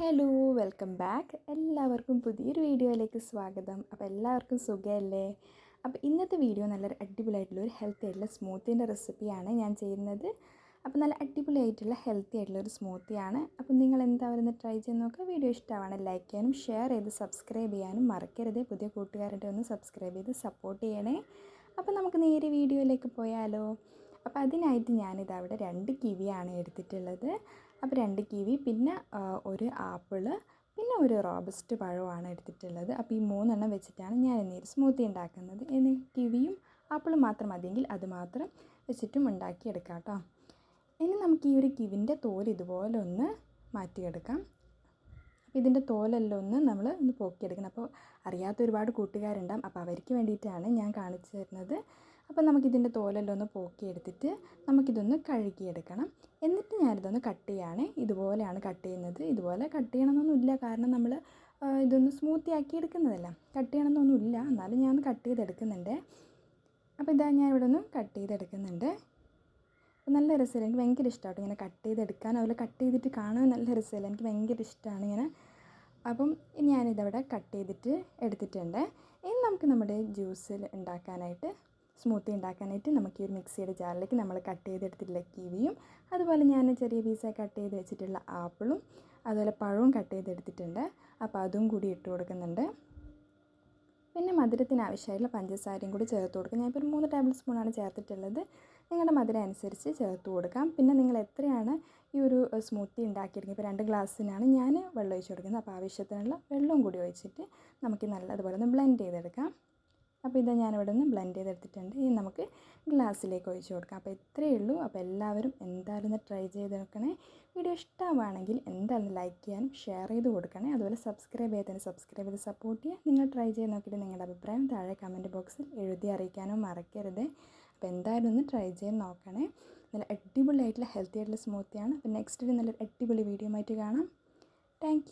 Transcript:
Hello welcome back എല്ലാവർക്കും പുതിയൊരു വീഡിയോയിലേക്ക് സ്വാഗതം. അപ്പോൾ എല്ലാവർക്കും സുഖമല്ലേ അപ്പോൾ ഇന്നത്തെ വീഡിയോ നല്ലൊരു അടിപൊളിയായിട്ടുള്ള ഒരു ഹെൽത്തി ആയിട്ടുള്ള സ്മൂത്തിന്റെ റെസിപ്പിയാണ് ഞാൻ ചെയ്യുന്നത്. അപ്പോൾ നല്ല അടിപൊളിയായിട്ടുള്ള ഹെൽത്തി ആയിട്ടുള്ള ഒരു സ്മൂത്തിയാണ് അപ്പോൾ നിങ്ങൾ എന്താ ട്രൈ ചെയ്ത് നോക്കുക. വീഡിയോ ഇഷ്ടമാണ് ലൈക്ക് ചെയ്യാനും ഷെയർ ചെയ്ത് സബ്സ്ക്രൈബ് ചെയ്യാനും മറക്കരുത്. പുതിയ കൂട്ടുകാരുടെ ഒന്ന് സബ്സ്ക്രൈബ് ചെയ്ത് സപ്പോർട്ട് ചെയ്യണേ. അപ്പോൾ നമുക്ക് നേരെ വീഡിയോയിലേക്ക് പോയാലോ. അപ്പോൾ അതിനായിട്ട് ഞാനിത് അവിടെ രണ്ട് കിവിയാണ് എടുത്തിട്ടുള്ളത്. അപ്പോൾ രണ്ട് കിവി പിന്നെ ഒരു ആപ്പിൾ പിന്നെ ഒരു റോബസ്റ്റ് പഴമാണ് എടുത്തിട്ടുള്ളത്. അപ്പോൾ ഈ മൂന്നെണ്ണം വെച്ചിട്ടാണ് ഞാൻ ഇന്ന് സ്മൂത്തി ഉണ്ടാക്കുന്നത്. ഇനി കിവിയും ആപ്പിളും മാത്രം മതിയെങ്കിൽ അത് മാത്രം വെച്ചിട്ടും ഉണ്ടാക്കിയെടുക്കാം കേട്ടോ ഇനി നമുക്ക് ഈ ഒരു കിവിന്റെ തോൽ ഇതുപോലെ ഒന്ന് മാറ്റിയെടുക്കാം. അപ്പോൾ ഇതിന്റെ തോലെല്ലാം ഒന്ന് നമ്മൾ ഒന്ന് പൊക്കിയെടുക്കണം. അപ്പോൾ അറിയാത്ത ഒരുപാട് കൂട്ടുകാരുണ്ടാകും അപ്പോൾ അവർക്ക് വേണ്ടിയിട്ടാണ് ഞാൻ കാണിച്ചു തരുന്നത്. അപ്പോൾ നമുക്കിതിന്റെ തോലെല്ലാം ഒന്ന് പോക്കിയെടുത്തിട്ട് നമുക്കിതൊന്ന് കഴുകിയെടുക്കണം. എന്നിട്ട് ഞാനിതൊന്ന് കട്ട് ചെയ്യാണ്. ഇതുപോലെയാണ് കട്ട് ചെയ്യുന്നത്. ഇതുപോലെ കട്ട് ചെയ്യണമെന്നൊന്നുമില്ല. കാരണം നമ്മൾ ഇതൊന്ന് സ്മൂത്തി ആക്കി എടുക്കുന്നതല്ല. കട്ട് ചെയ്യണമെന്നൊന്നുമില്ല. എന്നാലും ഞാൻ കട്ട് ചെയ്തെടുക്കുന്നുണ്ട്. അപ്പോൾ ഇതാ ഞാൻ ഇവിടെ ഒന്ന് കട്ട് ചെയ്തെടുക്കുന്നുണ്ട്. നല്ല രസമില്ല. എനിക്ക് ഭയങ്കര ഇഷ്ടമാണ് ഇങ്ങനെ കട്ട് ചെയ്തെടുക്കാൻ. അതുപോലെ കട്ട് ചെയ്തിട്ട് കാണാൻ നല്ല രസമില്ല. എനിക്ക് ഭയങ്കര ഇഷ്ടമാണ് ഇങ്ങനെ. അപ്പം ഞാനിതവിടെ കട്ട് ചെയ്തിട്ട് എടുത്തിട്ടുണ്ട്. ഇനി നമുക്ക് നമ്മുടെ ജ്യൂസിൽ ഉണ്ടാക്കാനായിട്ട് സ്മൂത്തി ഉണ്ടാക്കാനായിട്ട് നമുക്ക് ഈ ഒരു മിക്സിയുടെ ജാറിലേക്ക് നമ്മൾ കട്ട് ചെയ്തെടുത്തിട്ടുള്ള കിവിയും അതുപോലെ ഞാൻ ചെറിയ പീസായി കട്ട് ചെയ്ത് വെച്ചിട്ടുള്ള ആപ്പിളും അതുപോലെ പഴവും കട്ട് ചെയ്തെടുത്തിട്ടുണ്ട്. അപ്പോൾ അതും കൂടി ഇട്ട് കൊടുക്കുന്നുണ്ട്. പിന്നെ മധുരത്തിന് ആവശ്യമായിട്ടുള്ള പഞ്ചസാരയും കൂടി ചേർത്ത് കൊടുക്കുക ഞാനിപ്പോൾ ഒരു മൂന്ന് ടേബിൾ സ്പൂണാണ് ചേർത്തിട്ടുള്ളത്. നിങ്ങളുടെ മധുരം അനുസരിച്ച് ചേർത്ത് കൊടുക്കാം. പിന്നെ നിങ്ങൾ എത്രയാണ് ഈ ഒരു സ്മൂത്തി ഉണ്ടാക്കിയെടുക്കുക ഇപ്പോൾ രണ്ട് ഗ്ലാസ്സിനാണ് ഞാൻ വെള്ളം ഒഴിച്ച് കൊടുക്കുന്നത്. അപ്പോൾ ആവശ്യത്തിനുള്ള വെള്ളവും കൂടി ഒഴിച്ചിട്ട് നമുക്ക് നല്ലതുപോലെ ഒന്ന് ബ്ലെൻഡ് ചെയ്തെടുക്കാം. അപ്പോൾ ഇതാ ഞാനിവിടെ നിന്ന് ബ്ലെൻഡ് ചെയ്തെടുത്തിട്ടുണ്ട്. ഇനി നമുക്ക് ഗ്ലാസ്സിലേക്ക് ഒഴിച്ച് കൊടുക്കാം. അപ്പോൾ ഇത്രയേ ഉള്ളൂ. അപ്പോൾ എല്ലാവരും എന്തായാലും ഒന്ന് ട്രൈ ചെയ്ത് നോക്കണേ. വീഡിയോ ഇഷ്ടമാണെങ്കിൽ എന്തായാലും ലൈക്ക് ചെയ്യാനും ഷെയർ ചെയ്ത് കൊടുക്കണേ. അതുപോലെ സബ്സ്ക്രൈബ് ചെയ്തതിന് സബ്സ്ക്രൈബ് ചെയ്ത് സപ്പോർട്ട് ചെയ്യുക. നിങ്ങൾ ട്രൈ ചെയ്ത് നോക്കിയിട്ട് നിങ്ങളുടെ അഭിപ്രായം താഴെ കമന്റ് ബോക്സിൽ എഴുതി അറിയിക്കാനോ മറക്കരുത്. അപ്പോൾ എന്തായാലും ഒന്ന് ട്രൈ ചെയ്ത് നോക്കണേ. നല്ല അടിപൊളിയായിട്ടുള്ള ഹെൽത്തി ആയിട്ടുള്ള സ്മൂത്തിയാണ് അപ്പോൾ നെക്സ്റ്റ് നല്ലൊരു അടിപൊളി വീഡിയോ ആയിട്ട് കാണാം. താങ്ക്